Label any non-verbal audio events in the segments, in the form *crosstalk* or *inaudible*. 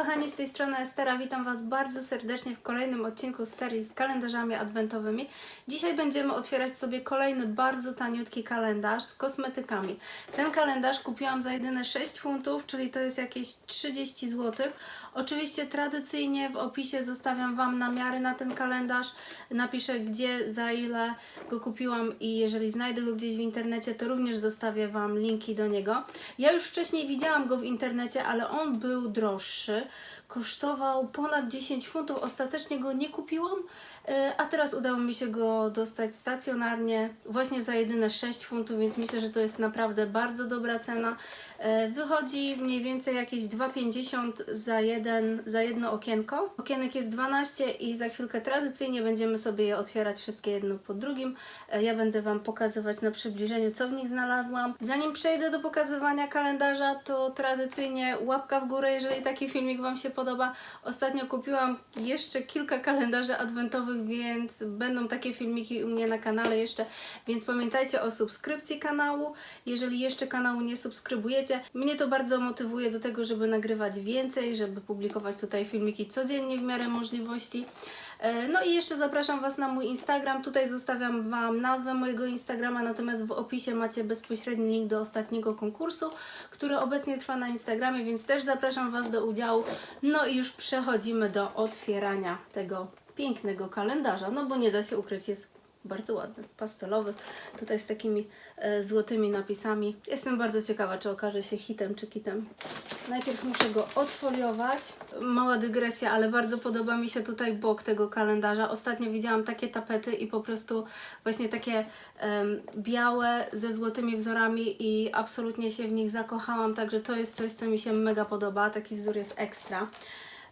kochani, z tej strony Estera, witam Was bardzo serdecznie w kolejnym odcinku z serii z kalendarzami adwentowymi. Dzisiaj będziemy otwierać sobie kolejny bardzo taniutki kalendarz z kosmetykami. Ten kalendarz kupiłam za jedyne 6 funtów, czyli to jest jakieś 30 zł. Oczywiście tradycyjnie w opisie zostawiam Wam namiary na ten kalendarz, napiszę gdzie, za ile go kupiłam i jeżeli znajdę go gdzieś w internecie, to również zostawię Wam linki do niego. Ja już wcześniej widziałam go w internecie, ale on był droższy. Kosztował ponad 10 funtów. Ostatecznie go nie kupiłam, e, a teraz udało mi się go dostać stacjonarnie właśnie za jedyne 6 funtów, więc myślę, że to jest naprawdę bardzo dobra cena. E, Wychodzi mniej więcej jakieś 2,50 za, jeden, za jedno okienko. Okienek jest 12 i za chwilkę tradycyjnie będziemy sobie je otwierać wszystkie jedno po drugim. E, Ja będę Wam pokazywać na przybliżeniu, co w nich znalazłam. Zanim przejdę do pokazywania kalendarza, to tradycyjnie łapka w górę, jeżeli taki filmik Wam się podoba. Ostatnio kupiłam jeszcze kilka kalendarzy adwentowych, więc będą takie filmiki u mnie na kanale jeszcze, więc pamiętajcie o subskrypcji kanału. Jeżeli jeszcze kanału nie subskrybujecie, mnie to bardzo motywuje do tego, żeby nagrywać więcej, żeby publikować tutaj filmiki codziennie w miarę możliwości. E, No i jeszcze zapraszam Was na mój Instagram. Tutaj zostawiam Wam nazwę mojego Instagrama, natomiast w opisie macie bezpośredni link do ostatniego konkursu, który obecnie trwa na Instagramie, więc też zapraszam Was do udziału. No i już przechodzimy do otwierania tego pięknego kalendarza, no bo nie da się ukryć, jest bardzo ładny, pastelowy, tutaj z takimi e, złotymi napisami. Jestem bardzo ciekawa, czy okaże się hitem czy kitem. Najpierw muszę go odfoliować. Mała dygresja, ale bardzo podoba mi się tutaj bok tego kalendarza. Ostatnio widziałam takie tapety i po prostu właśnie takie em, białe ze złotymi wzorami i absolutnie się w nich zakochałam, także to jest coś, co mi się mega podoba. Taki wzór jest ekstra.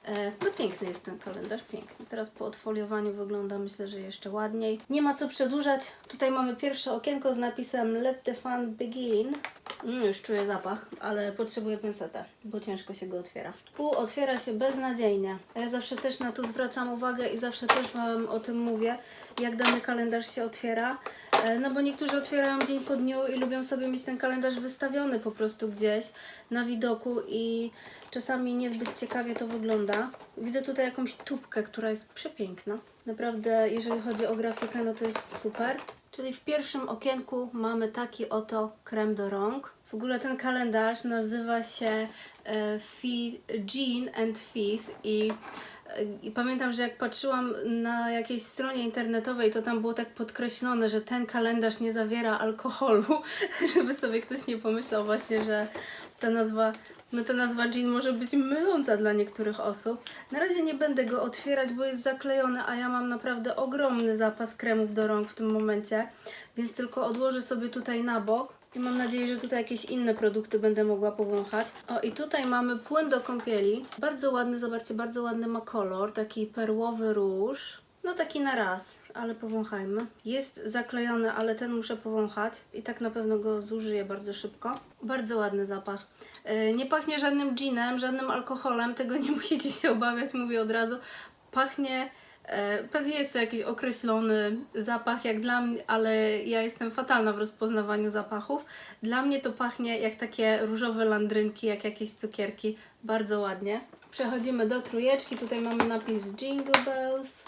E, No piękny jest ten kalendarz, piękny. Teraz po odfoliowaniu wygląda myślę, że jeszcze ładniej. Nie ma co przedłużać. Tutaj mamy pierwsze okienko z napisem Let the fun begin. Mm, już czuję zapach, ale potrzebuję pensetę, bo ciężko się go otwiera. U otwiera się beznadziejnie. Ja zawsze też na to zwracam uwagę i zawsze też Wam o tym mówię, jak dany kalendarz się otwiera. E, No bo niektórzy otwierają dzień po dniu i lubią sobie mieć ten kalendarz wystawiony po prostu gdzieś na widoku i czasami niezbyt ciekawie to wygląda. Widzę tutaj jakąś tubkę, która jest przepiękna. Naprawdę, jeżeli chodzi o grafikę, no to jest super. Czyli w pierwszym okienku mamy taki oto krem do rąk. W ogóle ten kalendarz nazywa się e, Jean and Fizz i i pamiętam, że jak patrzyłam na jakiejś stronie internetowej, to tam było tak podkreślone, że ten kalendarz nie zawiera alkoholu, *laughs* żeby sobie ktoś nie pomyślał właśnie, że ta nazwa, no ta nazwa gin może być myląca dla niektórych osób. Na razie nie będę go otwierać, bo jest zaklejony, a ja mam naprawdę ogromny zapas kremów do rąk w tym momencie, więc tylko odłożę sobie tutaj na bok. I mam nadzieję, że tutaj jakieś inne produkty będę mogła powąchać. O, i tutaj mamy płyn do kąpieli. Bardzo ładny, zobaczcie, bardzo ładny ma kolor. Taki perłowy róż. No taki na raz, ale powąchajmy. Jest zaklejony, ale ten muszę powąchać i tak na pewno go zużyję bardzo szybko. Bardzo ładny zapach. Yy, Nie pachnie żadnym ginem, żadnym alkoholem, tego nie *laughs* musicie się obawiać, mówię od razu. Pachnie E, Pewnie jest to jakiś określony zapach jak dla mnie, ale ja jestem fatalna w rozpoznawaniu zapachów. Dla mnie to pachnie jak takie różowe landrynki, jak jakieś cukierki. Bardzo ładnie. Przechodzimy do trójeczki. Tutaj mamy napis Jingle Bells,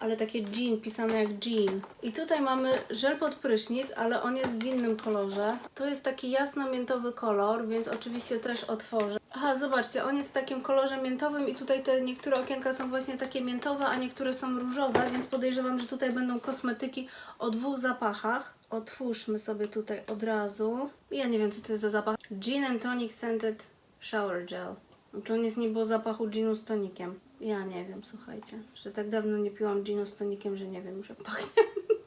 ale takie jean, pisane jak jean. I tutaj mamy żel pod prysznic, ale on jest w innym kolorze. To jest taki jasno-miętowy kolor, więc oczywiście też otworzę. Aha, zobaczcie, on jest w takim kolorze miętowym i tutaj te niektóre okienka są właśnie takie miętowe, a niektóre są różowe, więc podejrzewam, że tutaj będą kosmetyki o dwóch zapachach. Otwórzmy sobie tutaj od razu. Ja nie wiem, co to jest za zapach. Gin and Tonic Scented Shower Gel. No To on jest niby o zapachu ginu z tonikiem. Ja nie wiem, słuchajcie, że tak dawno nie piłam ginu z tonikiem, że nie wiem jak pachnie.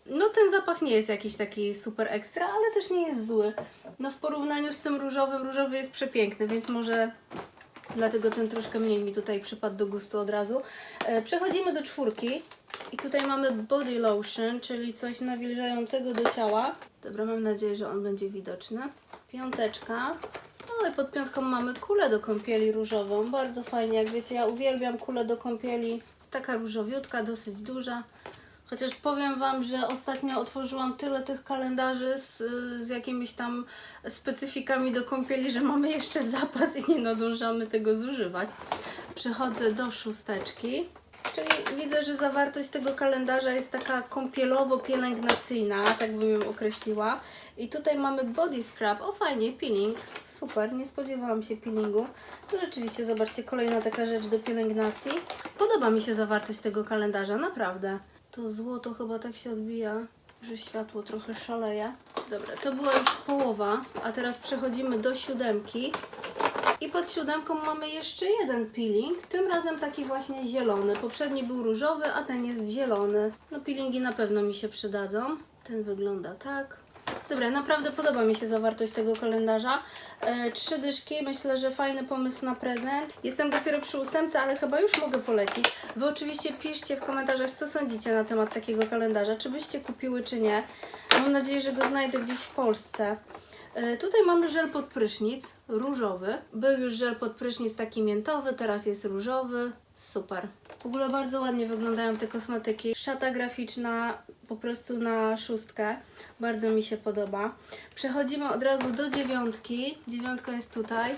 No ten zapach nie jest jakiś taki super ekstra, ale też nie jest zły. No w porównaniu z tym różowym, różowy jest przepiękny, więc może dlatego ten troszkę mniej mi tutaj przypadł do gustu od razu. E, przechodzimy do czwórki i tutaj mamy body lotion, czyli coś nawilżającego do ciała. Dobra, mam nadzieję, że on będzie widoczny. Piąteczka. No i pod piątką mamy kulę do kąpieli różową. Bardzo fajnie, jak wiecie, ja uwielbiam kulę do kąpieli. Taka różowiutka, dosyć duża. Chociaż powiem Wam, że ostatnio otworzyłam tyle tych kalendarzy z, z jakimiś tam specyfikami do kąpieli, że mamy jeszcze zapas i nie nadążamy tego zużywać. przechodzę do szósteczki. Czyli widzę, że zawartość tego kalendarza jest taka kąpielowo-pielęgnacyjna, tak bym ją określiła. I tutaj mamy body scrub. O fajnie, peeling. Super, nie spodziewałam się peelingu. No rzeczywiście, zobaczcie, kolejna taka rzecz do pielęgnacji. Podoba mi się zawartość tego kalendarza, naprawdę. To złoto chyba tak się odbija, że światło trochę szaleje. Dobra, to była już połowa, a teraz przechodzimy do siódemki. I pod siódemką mamy jeszcze jeden peeling, tym razem taki właśnie zielony. Poprzedni był różowy, a ten jest zielony. No peelingi na pewno mi się przydadzą. Ten wygląda tak. Dobra, naprawdę podoba mi się zawartość tego kalendarza. E, trzy dyszki, myślę, że fajny pomysł na prezent. Jestem dopiero przy ósemce, ale chyba już mogę polecić. Wy oczywiście piszcie w komentarzach, co sądzicie na temat takiego kalendarza. Czy byście kupiły, czy nie. Mam nadzieję, że go znajdę gdzieś w Polsce. E, Tutaj mamy żel pod prysznic, różowy. Był już żel pod prysznic taki miętowy, teraz jest różowy. Super. W ogóle bardzo ładnie wyglądają te kosmetyki. Szata graficzna po prostu na szóstkę. Bardzo mi się podoba. Przechodzimy od razu do dziewiątki. Dziewiątka jest tutaj.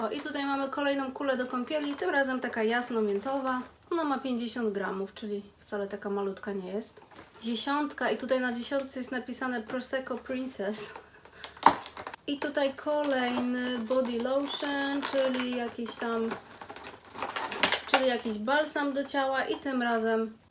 O, i tutaj mamy kolejną kulę do kąpieli, tym razem taka jasno-miętowa. Ona ma 50 gramów, czyli wcale taka malutka nie jest. Dziesiątka i tutaj na dziesiątce jest napisane Prosecco Princess. I tutaj kolejny body lotion, czyli jakiś tam, czyli jakiś balsam do ciała i tym razem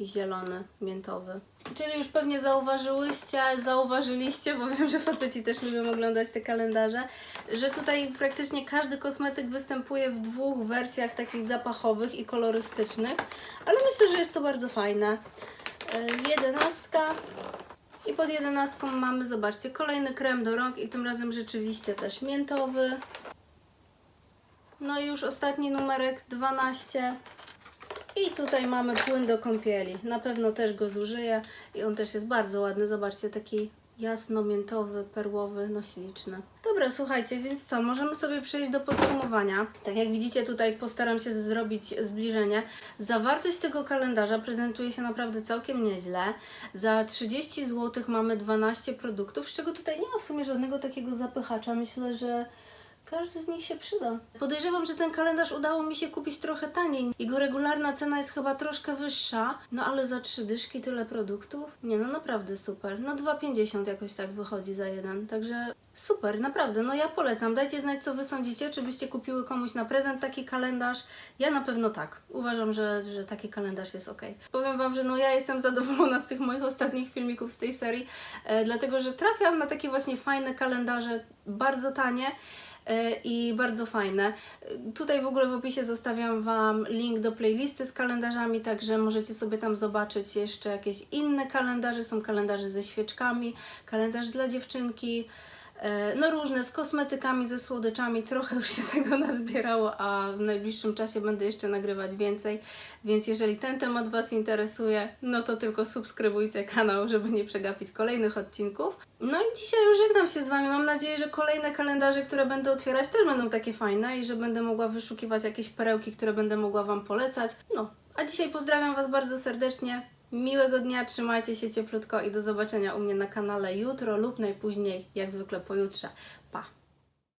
zielony, miętowy. Czyli już pewnie zauważyłyście, zauważyliście, bo wiem, że faceci też lubią oglądać te kalendarze, że tutaj praktycznie każdy kosmetyk występuje w dwóch wersjach takich zapachowych i kolorystycznych, ale myślę, że jest to bardzo fajne. Yy, Jedenastka i pod jedenastką mamy, zobaczcie, kolejny krem do rąk i tym razem rzeczywiście też miętowy. No i już ostatni numerek 12. I tutaj mamy płyn do kąpieli. Na pewno też go zużyję i on też jest bardzo ładny. Zobaczcie, taki jasno-miętowy, perłowy, no śliczny. Dobra, słuchajcie, więc co, możemy sobie przejść do podsumowania. Tak jak widzicie tutaj postaram się zrobić zbliżenie. Zawartość tego kalendarza prezentuje się naprawdę całkiem nieźle. Za 30 zł mamy 12 produktów, z czego tutaj nie ma w sumie żadnego takiego zapychacza. Myślę, że każdy z nich się przyda. Podejrzewam, że ten kalendarz udało mi się kupić trochę taniej. Jego regularna cena jest chyba troszkę wyższa, no ale za trzy dyszki tyle produktów? Nie no, naprawdę super. No 2,50 jakoś tak wychodzi za jeden, także super, naprawdę. No ja polecam. Dajcie znać, co Wy sądzicie, czy byście kupiły komuś na prezent taki kalendarz. Ja na pewno tak. Uważam, że, że taki kalendarz jest ok. Powiem Wam, że no ja jestem zadowolona z tych moich ostatnich filmików z tej serii, e, dlatego że trafiam na takie właśnie fajne kalendarze, bardzo tanie i bardzo fajne. E, Tutaj w ogóle w opisie zostawiam Wam link do playlisty z kalendarzami, także możecie sobie tam zobaczyć jeszcze jakieś inne kalendarze. Są kalendarze ze świeczkami, kalendarz dla dziewczynki. E, No różne, z kosmetykami, ze słodyczami, trochę już się *laughs* tego nazbierało, a w najbliższym czasie będę jeszcze nagrywać więcej, więc jeżeli ten temat Was interesuje, no to tylko subskrybujcie kanał, żeby nie przegapić kolejnych odcinków. No i dzisiaj już żegnam się z Wami. Mam nadzieję, że kolejne kalendarze, które będę otwierać, też będą takie fajne i że będę mogła wyszukiwać jakieś perełki, które będę mogła Wam polecać. No, a dzisiaj pozdrawiam Was bardzo serdecznie. Miłego dnia, trzymajcie się cieplutko i do zobaczenia u mnie na kanale jutro lub najpóźniej, jak zwykle pojutrze.